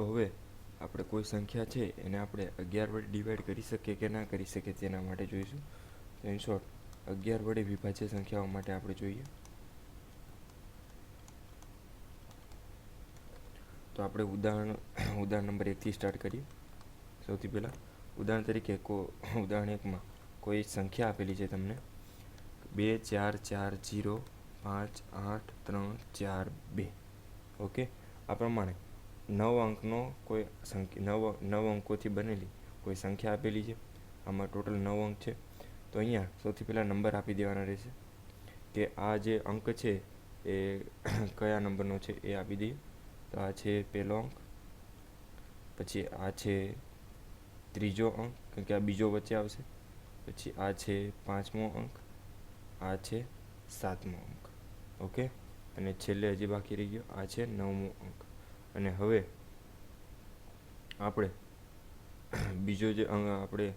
તો હવે આપણે કોઈ સંખ્યા છે એને આપણે અગિયાર વડે ડિવાઈડ કરી શકીએ કે ના કરી શકીએ તેના માટે જોઈશું. તો ઇન શોર્ટ અગિયાર વડે વિભાજ્ય સંખ્યાઓ માટે આપણે જોઈએ. તો આપણે ઉદાહરણ ઉદાહરણ નંબર એકથી સ્ટાર્ટ કરીએ. સૌથી પહેલાં, ઉદાહરણ તરીકે કો, ઉદાહરણ એકમાં કોઈ સંખ્યા આપેલી છે તમને? બે, ચાર ચાર, જીરો, પાંચ, આઠ, ત્રણ, ચાર, બે. ઓકે? આ પ્રમાણે નવ અંકનો કોઈ નવ નવ અંકોથી બનેલી કોઈ સંખ્યા આપેલી છે? આમાં ટોટલ નવ અંક છે. તો અહીંયા સૌથી પહેલાં નંબર આપી દેવાના રહેશે કે આ જે અંક છે એ કયા નંબરનો છે એ આપી દઈએ. તો આ છે પહેલો અંક, પછી આ છે ત્રીજો અંક કારણ કે આ બીજો વચ્ચે આવશે. પછી આ છે પાંચમો અંક, આ છે સાતમો અંક. ઓકે? અને છેલ્લે હજી બાકી રહી ગયો, આ છે નવમો અંક. અને હવે આપણે બીજો જે આપણે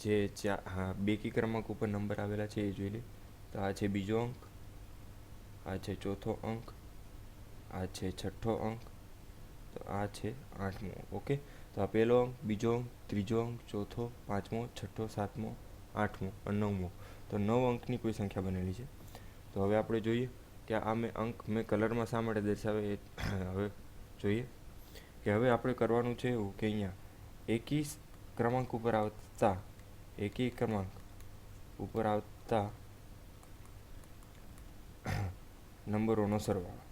જે ચા બેકી ક્રમાંક ઉપર નંબર આવેલા છે એ જોઈ લઈએ તો આ છે બીજો અંક, આ છે ચોથો અંક, આ છે છઠ્ઠો અંક, તો આ છે આઠમો, ઓકે? તો આ પહેલો અંક, બીજો અંક, ત્રીજો અંક, ચોથો, પાંચમો, છઠ્ઠો, સાતમો, આઠમો અને નવમો. તો નવ અંકની કોઈ સંખ્યા બનેલી છે. તો હવે આપણે જોઈએ કે આ મેં અંક મેં કલરમાં શા માટે દર્શાવે એ, હવે જોઈએ. કે હવે આપણે કરવાનું છે એવું કે અહીંયા એકી ક્રમાંક ઉપર આવતા, એકી ક્રમાંક ઉપર આવતા નંબરોનો સરવાળો.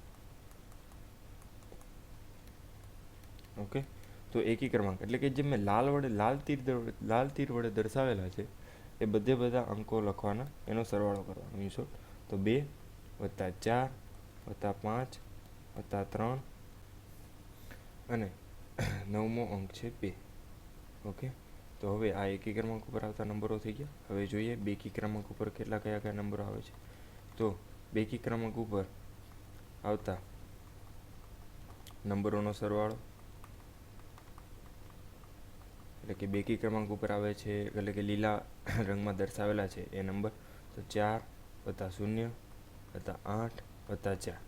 ઓકે તો એકી ક્રમાંક, એટલે કે જે મેં લાલ વડે, લાલ તીર લાલ તીર વડે દર્શાવેલા છે, એ બધે બધા અંકો લખવાના, એનો સરવાળો કરવાનો ઇન તો બે વત્તા ચાર વત્તા પાંચ વત્તા ત્રણ અને નવમો અંક છે બે. ઓકે? તો હવે આ એકી ક્રમાંક ઉપર આવતા નંબરો થઈ ગયા. હવે જોઈએ બેકી ક્રમાંક ઉપર કેટલા કયા કયા નંબરો આવે છે. તો બેકી ક્રમાંક ઉપર આવતા નંબરોનો સરવાળો, એટલે કે બેકી ક્રમાંક ઉપર આવે છે, એટલે કે લીલા રંગમાં દર્શાવેલા છે એ નંબર, તો ચાર વત્તા શૂન્ય વત્તા આઠ વત્તા ચાર.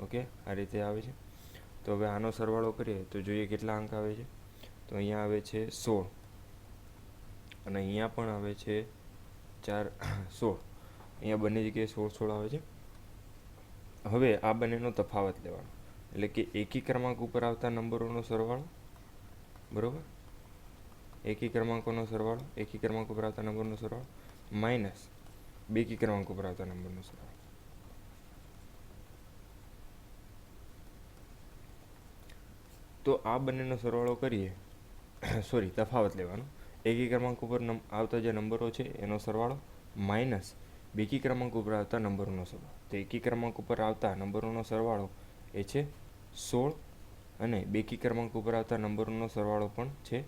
ઓકે? આ રીતે આવે છે. તો હવે આનો સરવાળો કરીએ તો જોઈએ કેટલા અંક આવે છે. તો અહીંયા આવે છે સોળ. અને અહીંયા પણ આવે છે ચાર, સોળ. અહીંયા બંને જગ્યાએ સોળ સોળ આવે છે. હવે આ બંનેનો તફાવત લેવાનો. એટલે કે એકી ક્રમાંક ઉપર આવતા નંબરોનો સરવાળો. બરાબર? એકી ક્રમાંકોનો સરવાળો, એકી ક્રમાંક ઉપર આવતા નંબરનો સરવાળો માઇનસ બેકી ક્રમાંક ઉપર આવતા નંબરનો સરવાળો. તો આ બંનેનો સરવાળો કરીએ. સોરી તફાવત લેવાનો. એકી ક્રમાંક ઉપર આવતા જે નંબરો છે, એનો સરવાળો માઇનસ બેકી ક્રમાંક ઉપર આવતા નંબરોનો સરવાળો. તો એકી ક્રમાંક ઉપર આવતા નંબરોનો સરવાળો એ છે સોળ અને બેકી ક્રમાંક ઉપર આવતા નંબરોનો સરવાળો પણ છે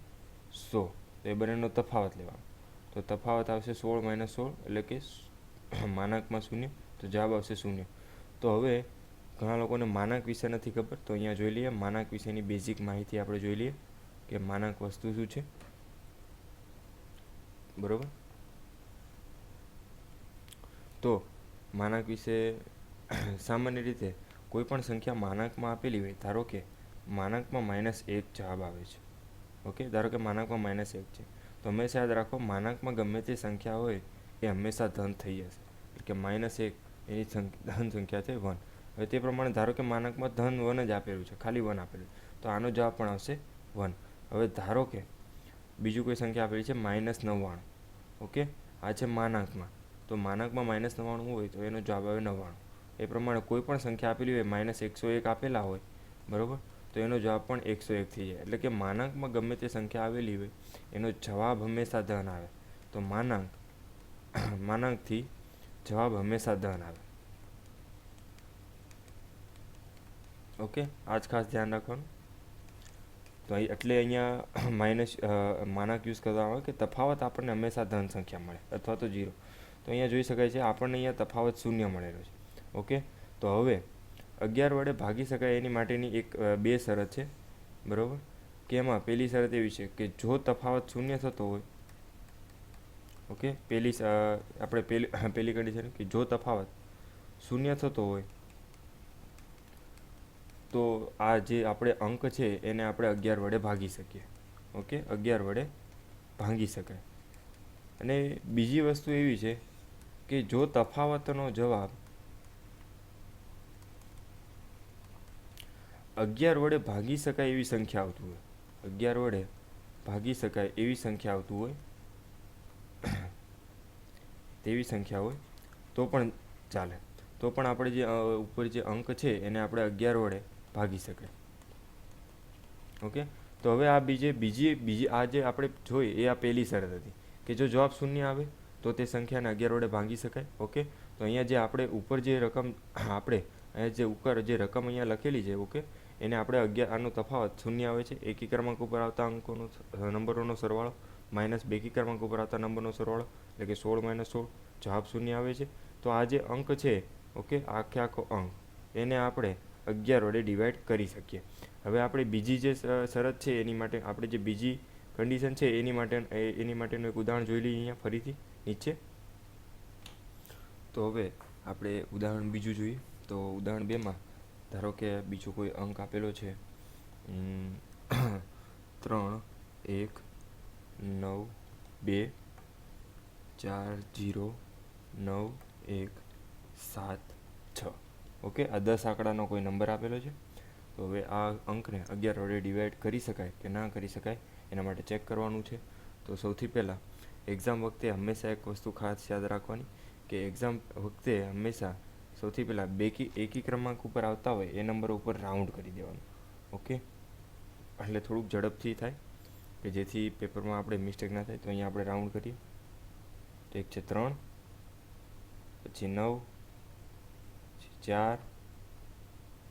સો તો એ બંનેનો તફાવત લેવાનો. તો તફાવત આવશે સોળ માઇનસ સોળ એટલે કે માનાંકમાં શૂન્ય, તો જવાબ આવશે શૂન્ય. તો હવે ઘણા લોકોને માનક વિશે નથી ખબર, તો અહીંયા જોઈ લઈએ. માનક વિશેની બેઝિક માહિતી આપણે જોઈ લઈએ કે માનક વસ્તુ શું છે. બરોબર? તો માનક વિશે સામાન્ય રીતે કોઈ પણ સંખ્યા માનકમાં આપેલી હોય, ધારો કે માનકમાં માઇનસ એક જવાબ આવે છે. ઓકે? ધારો કે માનકમાં માઇનસ એક છે. તો હંમેશા યાદ રાખો, માનકમાં ગમે તે સંખ્યા હોય એ હંમેશા ધન થઈ જશે. એટલે કે માઇનસ એક એની ધન સંખ્યા છે વન હવે તે પ્રમાણે ધારો કે માનકમાં ધન વન જ આપેલું છે, ખાલી વન આપેલું તો આનો જવાબ પણ આવશે વન. હવે ધારો કે બીજું કોઈ સંખ્યા આપેલી છે માઇનસ નવ્વાણું, ઓકે? આ છે માનાંકમાં. તો માનાંકમાં માઇનસ નવ્વાણું હોય? તો એનો જવાબ આવે નવ્વાણું. એ પ્રમાણે કોઈ પણ સંખ્યા આપેલી હોય, માઇનસ એકસો એક આપેલા હોય, બરાબર? તો એનો જવાબ પણ એકસો એક થઈ જાય. એટલે કે માનાંકમાં ગમે તે સંખ્યા આવેલી હોય, એનો જવાબ હંમેશા ધન આવે. તો માનાંક, માનાંકથી જવાબ હંમેશા ધન આવે. ઓકે આ જ ખાસ ધ્યાન રાખવાનું. તો અહીં એટલે અહીંયા માઇનસ માનક યુઝ કરવામાં આવે કે તફાવત આપણને હંમેશા ધન સંખ્યા મળે, અથવા તો જીરો તો અહીંયા જોઈ શકાય છે, આપણને અહીંયા તફાવત શૂન્ય મળેલો છે. ઓકે તો હવે અગિયાર વડે ભાગી શકાય એની માટેની એક બે શરત છે. બરાબર? કે એમાં પહેલી શરત એવી છે કે જો તફાવત શૂન્ય થતો હોય ઓકે પહેલી આપણે પહેલી પહેલી કન્ડિશન કે જો તફાવત શૂન્ય થતો હોય તો આ જે આપણે અંક છે એને આપણે અગિયાર વડે ભાગી શકીએ. ઓકે? અગિયાર વડે ભાંગી શકાય. અને બીજી વસ્તુ એવી છે કે જો તફાવતનો જવાબ અગિયાર વડે ભાગી શકાય એવી સંખ્યા આવતું હોય. અગિયાર વડે ભાગી શકાય એવી સંખ્યા આવતું હોય. તેવી સંખ્યા હોય, તો પણ ચાલે. તો પણ આપણે જે ઉપર જે અંક છે એને આપણે અગિયાર વડે ભાગી શકે. ઓકે તો હવે આ બીજે, બીજી બીજી, આ જે આપણે જોઈ, એ આ પહેલી શરત હતી. કે જો જવાબ શૂન્ય આવે, તો તે સંખ્યાને અગિયાર વડે ભાંગી શકાય. ઓકે તો અહીંયા જે આપણે ઉપર જે રકમ, આપણે, અહીંયા જે ઉપર જે રકમ અહીંયા લખેલી છે ઓકે એને આપણે અગિયાર, આનો તફાવત શૂન્ય આવે છે. એકી ક્રમાંક ઉપર આવતા અંકોનો નંબરોનો સરવાળો, માઇનસ બેકી ક્રમાંક ઉપર આવતા નંબરનો સરવાળો, એટલે કે સોળ માઇનસ સોળ, જવાબ શૂન્ય આવે છે. તો આ જે અંક છે ઓકે આખે આખો અંક, એને આપણે અગિયાર વડે ડિવાઈડ કરી શકીએ. હવે આપણે બીજી જે શરત છે એની માટે, આપણે જે બીજી કન્ડિશન છે એની માટે એની માટેનું એક ઉદાહરણ જોઈ લઈએ અહીંયા ફરીથી, નીચે. તો હવે આપણે ઉદાહરણ બીજું જોઈએ. તો ઉદાહરણ બેમાં, ધારો કે બીજો કોઈ અંક આપેલો છે ત્રણ, એક, નવ, બે, ચાર, જીરો, નવ, એક, સાત, છ. ઓકે? આ દસ આંકડાનો કોઈ નંબર આપેલો છે? તો હવે આ અંકને અગિયાર વડે ડિવાઈડ કરી શકાય કે ના કરી શકાય એના માટે ચેક કરવાનું છે. તો સૌથી પહેલાં એક્ઝામ વખતે હંમેશા એક વસ્તુ ખાસ યાદ રાખવાની કે એક્ઝામ વખતે હંમેશા સૌથી પહેલાં બેકી એકી ક્રમાંક ઉપર આવતા હોય એ નંબર ઉપર રાઉન્ડ કરી દેવાનું. ઓકે? એટલે થોડુંક ઝડપથી થાય કે જેથી પેપરમાં આપણે મિસ્ટેક ના થાય તો અહીંયા આપણે રાઉન્ડ કરીએ. તો એક છે ત્રણ, પછી નવ ચાર,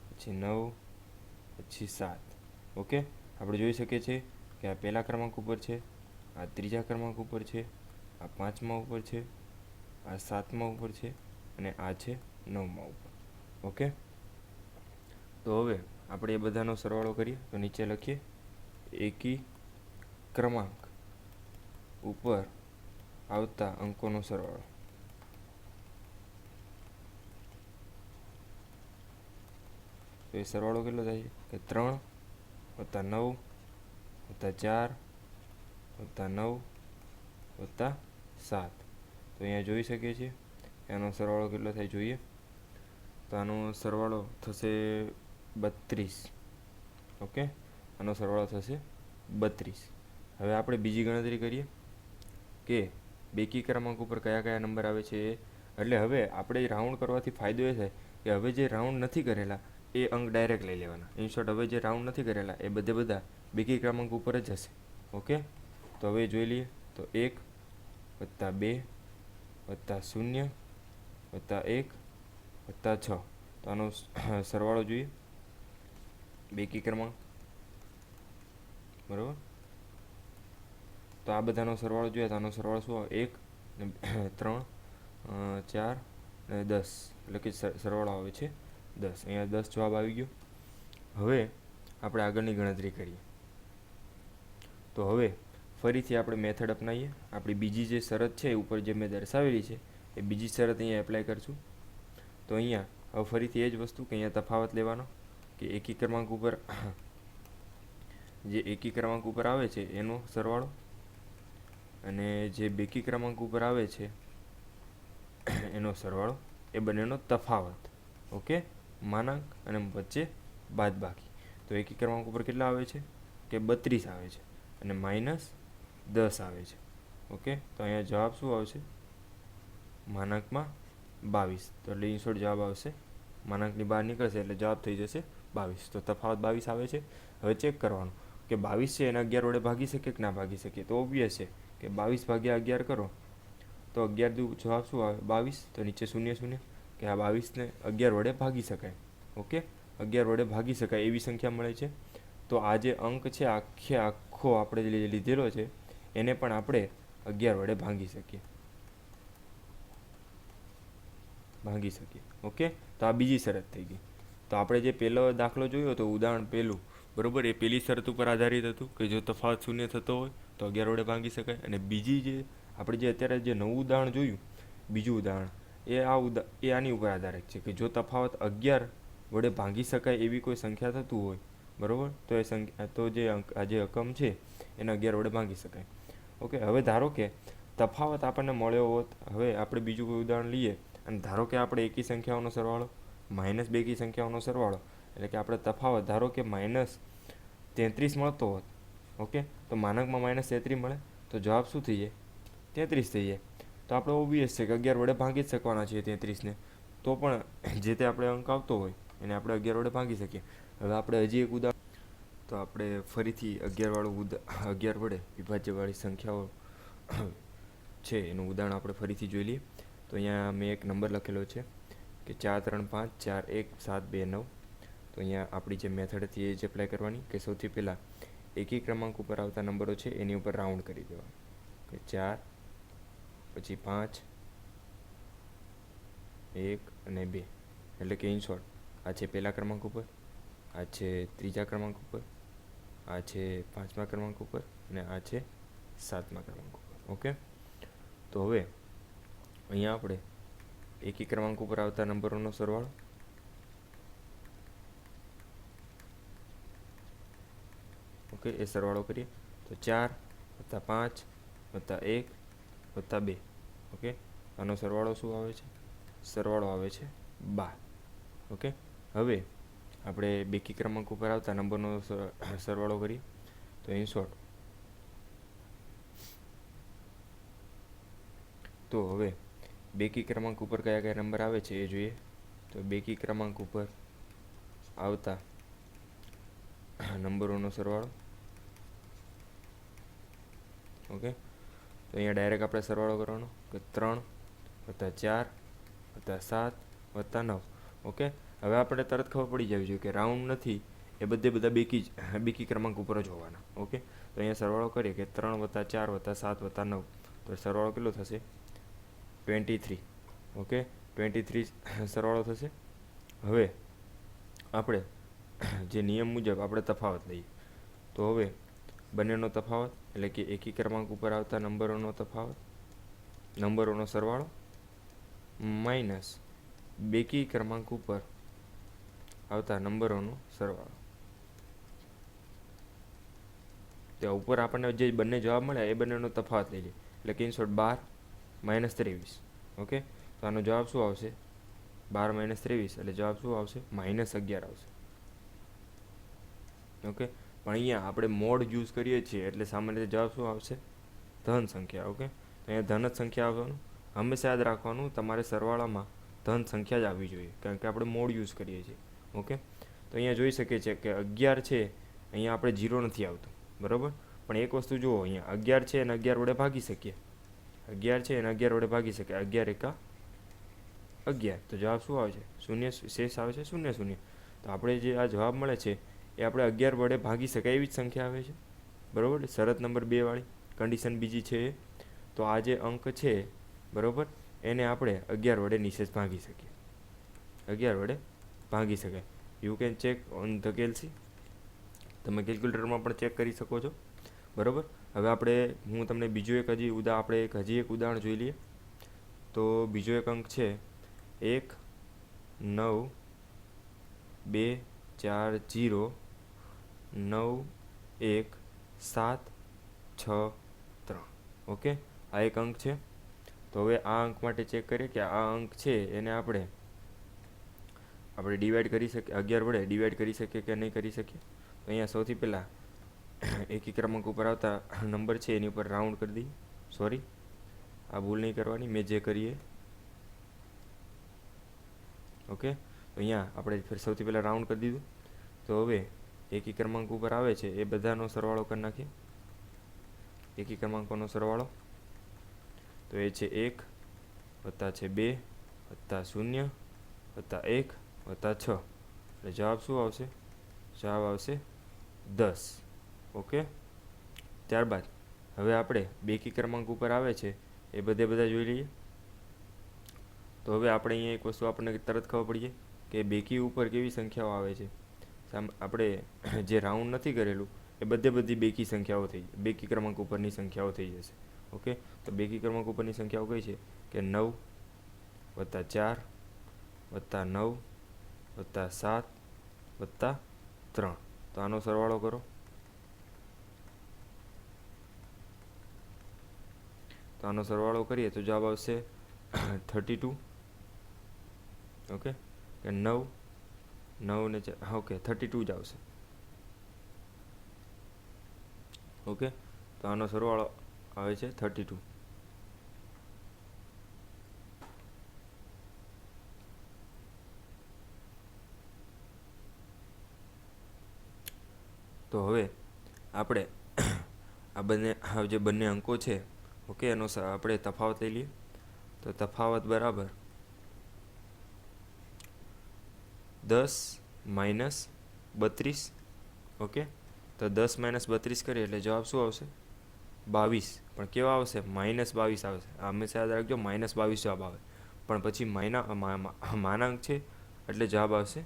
પછી નવ, પછી સાત. ઓકે? આપણે જોઈ શકીએ છીએ કે આ પહેલા ક્રમાંક ઉપર છે, આ ત્રીજા ક્રમાંક ઉપર છે, આ પાંચમા ઉપર છે, આ સાતમા ઉપર છે અને આ છે નવમા ઉપર. ઓકે? તો હવે આપણે એ બધાનો સરવાળો કરીએ. તો નીચે લખીએ. એકી ક્રમાંક ઉપર આવતા અંકોનો સરવાળો. તો એ સરવાળો કેટલો થાય છે? કે ત્રણ વત્તા નવ વત્તા ચાર વત્તા નવ વત્તા સાત. તો અહીંયા જોઈ શકીએ છીએ એનો સરવાળો કેટલો થાય જોઈએ? તો આનો સરવાળો થશે બત્રીસ. ઓકે? આનો સરવાળો થશે બત્રીસ. હવે આપણે બીજી ગણતરી કરીએ કે બેકી ક્રમાંક ઉપર કયા કયા નંબર આવે છે એટલે હવે આપણે રાઉન્ડ કરવાથી ફાયદો એ થાય કે હવે જે રાઉન્ડ નથી કરેલા એ અંક ડાયરેક્ટ લઈ લેવાના. ઇન શોર્ટ હવે જે રાઉન્ડ નથી કરેલા, એ બધે બધા બેકી ક્રમાંક ઉપર જ હશે. ઓકે તો હવે જોઈ લઈએ. તો એક વત્તા બે વત્તા શૂન્ય વત્તા એક વત્તા છ. તો આનો સરવાળો જોઈએ. બેકી ક્રમાંક. બરાબર? તો આ બધાનો સરવાળો જોઈએ. તો આનો સરવાળો શું આવે? એક ને ત્રણ ચાર ને દસ. એટલે કે સર- સરવાળો આવે છે. દસ. અહીંયા દસ જવાબ આવી ગયો. હવે આપણે આગળની ગણતરી કરીએ. તો હવે ફરીથી આપણે મેથડ અપનાવીએ. આપણી બીજી જે શરત છે ઉપર જે મેં દર્શાવેલી છે, એ બીજી શરત અહીંયા એપ્લાય કરશું. તો અહીંયા હવે ફરીથી એ જ વસ્તુ કે અહીંયા તફાવત લેવાનો કે એકી ક્રમાંક ઉપર જે એકી ક્રમાંક ઉપર આવે છે, એનો સરવાળો અને જે બેકી ક્રમાંક ઉપર આવે છે, એનો સરવાળો, એ બંનેનો તફાવત. ઓકે? માનાંક અને વચ્ચે બાદબાકી તો એકી ક્રમાંક ઉપર કેટલા આવે છે? કે બત્રીસ આવે છે અને માઇનસ દસ આવે છે. ઓકે? તો અહીંયા જવાબ શું આવશે? માનાંકમાં બાવીસ. તો એટલે ઇન્સોર્ટ જવાબ આવશે? માનાંકની બહાર નીકળશે એટલે જવાબ થઈ જશે બાવીસ. તો તફાવત બાવીસ આવે છે. હવે ચેક કરવાનું કે બાવીસ છે એને અગિયાર વડે ભાગી શકે કે ના ભાગી શકે તો ઓબ્વિયસ છે કે બાવીસ ભાગ્યા અગિયાર કરો. તો અગિયાર દુ જવાબ શું આવે? બાવીસ. તો નીચે શૂન્ય શૂન્ય. કે આ બાવીસને અગિયાર વડે ભાગી શકાય. ઓકે? અગિયાર વડે ભાગી શકાય એવી સંખ્યા મળે છે. તો આ જે અંક છે, આખે આખો આપણે જે લીધેલો છે, એને પણ આપણે અગિયાર વડે ભાંગી શકીએ. ભાંગી શકીએ. ઓકે? તો આ બીજી શરત થઈ ગઈ. તો આપણે જે પહેલો દાખલો જોયો તો ઉદાહરણ પહેલું બરોબર? એ પેલી શરત ઉપર આધારિત હતું કે જો તફાવત શૂન્ય થતો હોય તો અગિયાર વડે ભાંગી શકાય. અને બીજી જે, આપણે જે અત્યારે જે નવું ઉદાહરણ જોયું, બીજું ઉદાહરણ. એ આ ઉદા, એ આની ઉપર આધારિત છે કે જો તફાવત અગિયાર વડે ભાંગી શકાય એવી કોઈ સંખ્યા થતું હોય, બરાબર? તો એ સંખ્યા તો જે આ જે રકમ છે, એને અગિયાર વડે ભાંગી શકાય. ઓકે, હવે ધારો કે તફાવત આપણને મળ્યો હોત, હવે આપણે બીજું કોઈ ઉદાહરણ લઈએ, અને ધારો કે આપણે એકી સંખ્યાઓનો સરવાળો, માઇનસ બેકી સંખ્યાઓનો સરવાળો, એટલે કે આપણે તફાવત, ધારો કે માઇનસ તેત્રીસ મળતો હોત, ઓકે? તો માનકમાં માઇનસ તેત્રીસ મળે, તો જવાબ શું થઈ જાય? તેત્રીસ થઈ જાય. તો આપણે ઓબ્વિયસ છે, કે અગિયાર વડે ભાંગી જ શકવાના છીએ તેત્રીસને તો પણ જે તે આપણે અંક આવતો હોય, એને આપણે અગિયાર વડે ભાંગી શકીએ. હવે આપણે હજી એક ઉદાહરણ તો આપણે ફરીથી અગિયારવાળું ઉદા અગિયાર વડે વિભાજ્યવાળી સંખ્યાઓ છે, એનું ઉદાહરણ આપણે ફરીથી જોઈ લઈએ. તો અહીંયા મેં એક નંબર લખેલો છે, કે ચાર ત્રણ પાંચ, ચાર એક, સાત બે નવ. તો અહીંયા આપણી જે મેથડ હતી એ જ એપ્લાય કરવાની, કે સૌથી પહેલાં એકી ક્રમાંક ઉપર આવતા નંબરો છે, એની ઉપર રાઉન્ડ કરી દેવા. કે ચાર પછી પાંચ, એક અને બે. એટલે કે ઇન આ છે પહેલા ક્રમાંક ઉપર, આ છે ત્રીજા ક્રમાંક ઉપર, આ છે પાંચમા ક્રમાંક ઉપર અને આ છે સાતમા ક્રમાંક ઉપર. ઓકે? તો હવે અહીંયા આપણે એકી ક્રમાંક ઉપર આવતા નંબરોનો સરવાળો. ઓકે, એ સરવાળો કરીએ. તો ચાર વત્તા પાંચ વત્તા એક વત્તા બે. ઓકે? આનો સરવાળો શું આવે છે? સરવાળો આવે છે બાર. ઓકે? હવે આપણે બેકી ક્રમાંક ઉપર આવતા નંબરનો સરવાળો કરીએ. તો ઇન શોર્ટ તો હવે બેકી ક્રમાંક ઉપર કયા કયા નંબર આવે છે એ જોઈએ. તો બેકી ક્રમાંક ઉપર આવતા નંબરોનો સરવાળો. ઓકે? તો અહીંયા ડાયરેક્ટ આપણે સરવાળો કરવાનો. ત્રણ, વત્તા ચાર, વત્તા સાત, વત્તા નવ. ઓકે? હવે આપણે તરત ખબર પડી જવી જોઈએ કે રાઉન્ડ નથી, એ બધે બધા બેકી જ, બેકી ક્રમાંક ઉપર જ હોવાના. ઓકે? તો અહીંયા સરવાળો કરીએ કે ત્રણ વત્તા ચાર વત્તા સાત વત્તા નવ. તો સરવાળો કેટલો થશે? Twenty three okay? Twenty three સરવાળો થશે. હવે આપણે જે નિયમ મુજબ આપણે તફાવત લઈએ. તો હવે બંનેનો તફાવત, એટલે કે એકી ક્રમાંક ઉપર આવતા નંબરોનો તફાવત નંબરોનો સરવાળો માઇનસ બેકી ક્રમાંક ઉપર આવતા નંબરોનો સરવાળો. ત્યાં ઉપર આપણને જે બંને જવાબ મળ્યા, એ બંનેનો તફાવત લઈ લઈએ એટલે કે બાર માઇનસ ત્રેવીસ. ઓકે? તો આનો જવાબ શું આવશે? બાર માઇનસ ત્રેવીસ. એટલે જવાબ શું આવશે? માઇનસ અગિયાર આવશે. ઓકે? પણ અહીંયા આપણે મોડ યુઝ કરીએ છીએ એટલે સામાન્ય રીતે જવાબ શું આવશે? ધન સંખ્યા. ઓકે? તો અહીંયા ધન જ સંખ્યા આવવાનું હંમેશા યાદ રાખવાનું તમારે સરવાળામાં ધન સંખ્યા જ આવવી જોઈએ, કારણ કે આપણે મોડ યુઝ કરીએ છીએ. ઓકે? તો અહીંયા જોઈ શકીએ છીએ કે અગિયાર છે, અહીંયા આપણે જીરો નથી આવતું. બરાબર? પણ એક વસ્તુ જુઓ, અહીંયા અગિયાર છે અને અગિયાર વડે ભાગી શકીએ. અગિયાર છે અને અગિયાર વડે ભાગી શકીએ. અગિયાર એકા અગિયાર. તો જવાબ શું આવે છે? શૂન્ય શેષ આવે છે? શૂન્ય શૂન્ય. તો આપણે જે આ જવાબ મળે છે, એ આપણે અગિયાર વડે ભાગી શકાય એવી જ સંખ્યા આવે છે. બરાબર? શરત નંબર બેવાળી કન્ડિશન બીજી છે. તો આ જે અંક છે, બરાબર, એને આપણે અગિયાર વડે નિશેષ ભાગી શકીએ. અગિયાર વડે ભાગી શકાય. You can check on the calci તમે કેલ્ક્યુલેટરમાં પણ ચેક કરી શકો છો. બરાબર? હવે આપણે, હું તમને બીજું એક હજી ઉદા, આપણે એક હજી એક ઉદાહરણ જોઈ લઈએ. તો બીજો એક અંક છે, એક, નવ, બે, ચાર, જીરો, નવ, એક, સાત, છ, ત્રણ. ઓકે? આ એક અંક છે. તો હવે આ અંક માટે ચેક કરીએ કે આ અંક છે એને આપણે આપણે ડિવાઈડ કરી શકીએ, અગિયાર વડે ડિવાઈડ કરી શકીએ કે નહીં કરી શકીએ? તો અહીંયા સૌથી પહેલાં એકી ક્રમાંક ઉપર આવતા નંબર છે એની ઉપર રાઉન્ડ કરી દઈએ. સોરી આ ભૂલ નહીં કરવાની, મેં જે કરીએ. ઓકે તો અહીંયા આપણે ફેર સૌથી પહેલાં રાઉન્ડ કરી દીધું. તો હવે એકી ક્રમાંક ઉપર આવે છે, એ બધાનો સરવાળો કરી નાખીએ. એકી ક્રમાંકોનો સરવાળો. તો એ છે એક વત્તા છે બે વત્તા શૂન્ય વત્તા એક વત્તા છ. એટલે જવાબ શું આવશે? જવાબ આવશે દસ. ઓકે? ત્યારબાદ હવે આપણે બેકી ક્રમાંક ઉપર આવે છે એ બધે બધા જોઈ લઈએ. તો હવે આપણે અહીંયા એક વસ્તુ આપણને તરત ખબર પડી જાય કે બેકી ઉપર કેવી સંખ્યાઓ આવે છે. આપણે જે રાઉન્ડ નથી કરેલું એ બધે બધી બેકી સંખ્યાઓ થઈ, બેકી ક્રમાંક ઉપરની સંખ્યાઓ થઈ જશે. ઓકે? તો બેકી ક્રમાંક ઉપરની સંખ્યાઓ કઈ છે કે નવ વત્તા ચાર વત્તા નવ વત્તા સાત વત્તા ત્રણ. તો આનો સરવાળો કરો. તો આનો સરવાળો કરીએ તો જવાબ આવશે થર્ટી ટુ. ઓકે? કે નવ નવ ને હા, ઓકે, થર્ટી ટુ જ આવશે. ઓકે? તો આનો સરવાળો આવે છે થર્ટી ટુ તો હવે આપણે આ બંને જે બંને અંકો છે, ઓકે, એનો આપણે તફાવત લઈ લઈએ. તો તફાવત બરાબર દસ માઇનસ બત્રીસ, ઓકે? તો દસ માઇનસ બત્રીસ કરીએ એટલે જવાબ શું આવશે? બાવીસ. પણ કેવા આવશે? માઇનસ બાવીસ આવશે હંમેશા યાદ રાખજો માઇનસ બાવીસ જવાબ આવે. પણ પછી માઇના મા- મા- માનાંક છે, એટલે જવાબ આવશે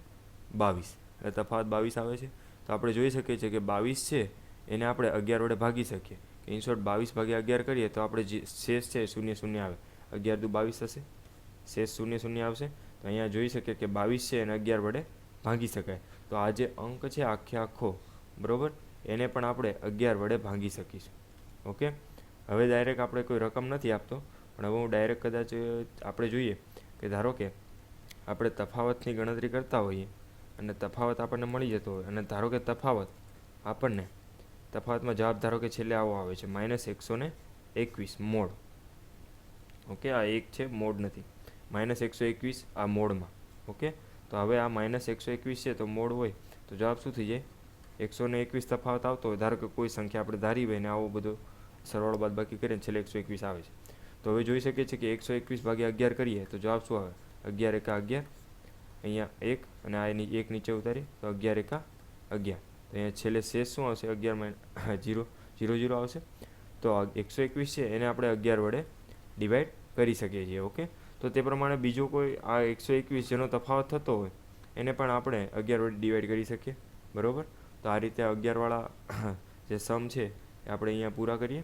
બાવીસ. એટલે તફાવત બાવીસ આવે છે. તો આપણે જોઈ શકીએ છીએ કે બાવીસ છે, એને આપણે અગિયાર વડે ભાગી શકીએ. ઇન શોર્ટ બાવીસ ભાગ્યા અગિયાર કરીએ તો આપણે જે, શેષ છે શૂન્ય શૂન્ય આવે. અગિયાર દુ બાવીસ થશે શેષ શૂન્ય શૂન્ય આવશે. તો અહીંયા જોઈ શકીએ કે બાવીસ છે એને અગિયાર વડે ભાગી શકાય. તો આ જે અંક છે આખે આખો, બરાબર? એને પણ આપણે અગિયાર વડે ભાગી શકીશું. ઓકે? હવે ડાયરેક્ટ આપણે કોઈ રકમ નથી આપતો, પણ હવે હું ડાયરેક્ટ કદાચ આપણે જોઈએ કે ધારો કે આપણે તફાવતની ગણતરી કરતા હોઈએ અને તફાવત આપણને મળી જતો હોય અને ધારો કે તફાવત આપણને તફાવતમાં જવાબ ધારો કે છેલ્લે આવો આવે છે માઇનસ એકસો ને એકવીસ મોડ. ઓકે? આ એક છે, મોડ નથી. માઇનસ એકસો એકવીસ આ મોડમાં. ઓકે? તો હવે આ માઇનસ એકસો એકવીસ છે, તો મોડ હોય, તો જવાબ શું થઈ જાય? એકસો ને એકવીસ તફાવત આવતો હોય, ધારો કે કોઈ સંખ્યા આપણે ધારી હોય ને આવો બધો સરવાળો બાદ બાકી કરીએ ને છેલ્લે એકસો એકવીસ આવે છે. તો હવે જોઈ શકીએ છીએ કે એકસો એકવીસ ભાગ્યા અગિયાર કરીએ, તો જવાબ શું આવે? અગિયાર એકા અગિયાર, અહીંયા એક અને આ એની એક નીચે ઉતારી તો અગિયાર એકા અગિયાર. તો અહીંયા છેલ્લે શેષ શું આવશે? અગિયાર માઇન જીરો જીરો જીરો આવશે. તો એકસો એકવીસ છે, એને આપણે અગિયાર વડે ડિવાઈડ કરી શકીએ છીએ ઓકે તો તે પ્રમાણે બીજો કોઈ આ એકસો એકવીસ જેનો તફાવત થતો હોય, એને પણ આપણે અગિયાર વડે ડિવાઈડ કરી શકીએ, બરાબર? તો આ રીતે અગિયારવાળા જે સમ છે એ આપણે અહીંયા પૂરા કરીએ.